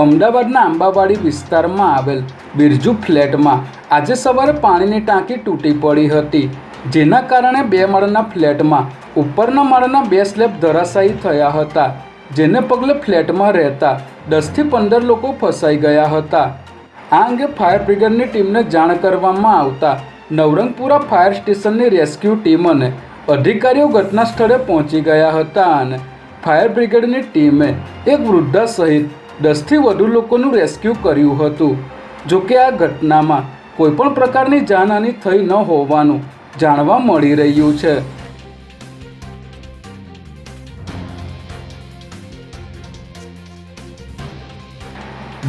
અમદાવાદના આંબાવાડી વિસ્તારમાં આવેલ બિરજુ ફ્લેટમાં આજે સવારે પાણીની ટાંકી તૂટી પડી હતી, જેના કારણે બે માળના ફ્લેટમાં ઉપરના માળના બે સ્લેબ ધરાશાયી થયા હતા, જેને પગલે ફ્લેટમાં રહેતા દસથી પંદર લોકો ફસાઈ ગયા હતા. આ અંગે ફાયર બ્રિગેડની ટીમને જાણ કરવામાં આવતા નવરંગપુરા ફાયર સ્ટેશનની રેસ્ક્યુ ટીમ અને અધિકારીઓ ઘટના સ્થળે પહોંચી ગયા હતા અને ફાયર બ્રિગેડની ટીમે એક વૃદ્ધા સહિત દસથી વધુ લોકોનું રેસ્ક્યુ કર્યું હતું. જોકે આ ઘટનામાં કોઈપણ પ્રકારની જાનહાનિ થઈ ન હોવાનું જાણવા મળી રહ્યું છે.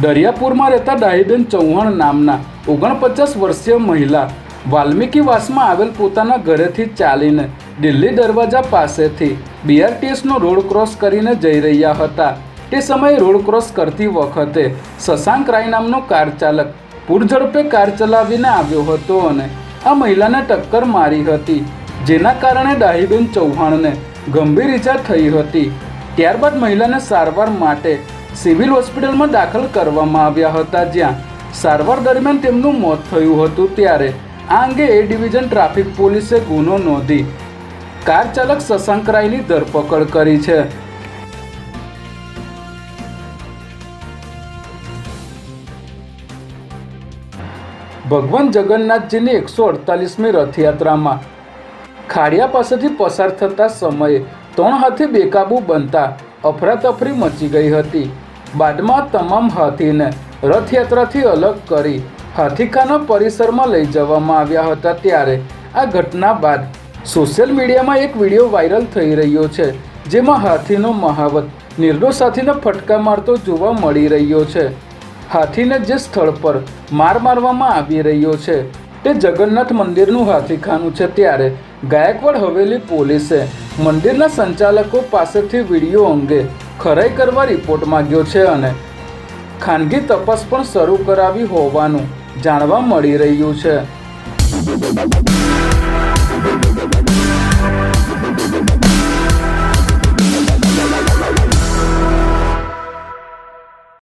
દરિયાપુરમાં રહેતા ડાહીબેન ચૌહાણ નામના ઓગણપચાસ વર્ષીય મહિલા વાલ્મીકીવાસમાં આવેલ પોતાના ઘરેથી ચાલીને દિલ્હી દરવાજા પાસેથી બીઆરટીએસનો રોડ ક્રોસ કરીને જઈ રહ્યા હતા. તે સમયે રોડ ક્રોસ કરતી વખતે શશાંક રાય નામનો કાર ચાલક પૂરઝડપે કાર ચલાવીને આવ્યો હતો અને આ મહિલાને ટક્કર મારી હતી, જેના કારણે ડાહીબેન ચૌહાણને ગંભીર ઈજા થઈ હતી. ત્યારબાદ મહિલાને સારવાર માટે સિવિલ હોસ્પિટલમાં દાખલ કરવામાં આવ્યા હતા, જ્યાં સારવાર દરમિયાન તેમનું મોત થયું હતું. ત્યારે આ અંગે એ ડિવિઝન ટ્રાફિક પોલીસે ગુનો નોંધી કાર ચાલક શશાંક રાયની ધરપકડ કરી છે. ભગવાન જગન્નાથજીની એકસો અડતાલીસમી રથયાત્રામાં. ખાડિયા પાસેથી પસાર થતા સમયે ત્રણ હાથી બેકાબુ બનતા અફરાતફરી મચી ગઈ હતી. બાદમાં તમામ હાથીને રથયાત્રાથી અલગ કરી હાથીખાના પરિસરમાં લઈ જવામાં આવ્યા હતા ત્યારે આ ઘટના બાદ સોશિયલ મીડિયામાં એક વીડિયો વાયરલ થઈ રહ્યો છે, જેમાં હાથીનો મહાવત નિર્દોષ હાથીને ફટકા મારતો જોવા મળી રહ્યો છે. હાથીને જે સ્થળ પર માર મારવામાં આવી રહ્યો છે, તે જગન્નાથ મંદિરનું હાથીખાનું છે ત્યારે ગાયકવાડ હવેલી પોલીસે મંદિરના સંચાલકો પાસેથી વીડિયો અંગે ખરાઈ કરવા રિપોર્ટ માંગ્યો છે અને ખાનગી તપાસ પણ શરૂ કરાવી હોવાનું જાણવા મળી રહ્યું છે.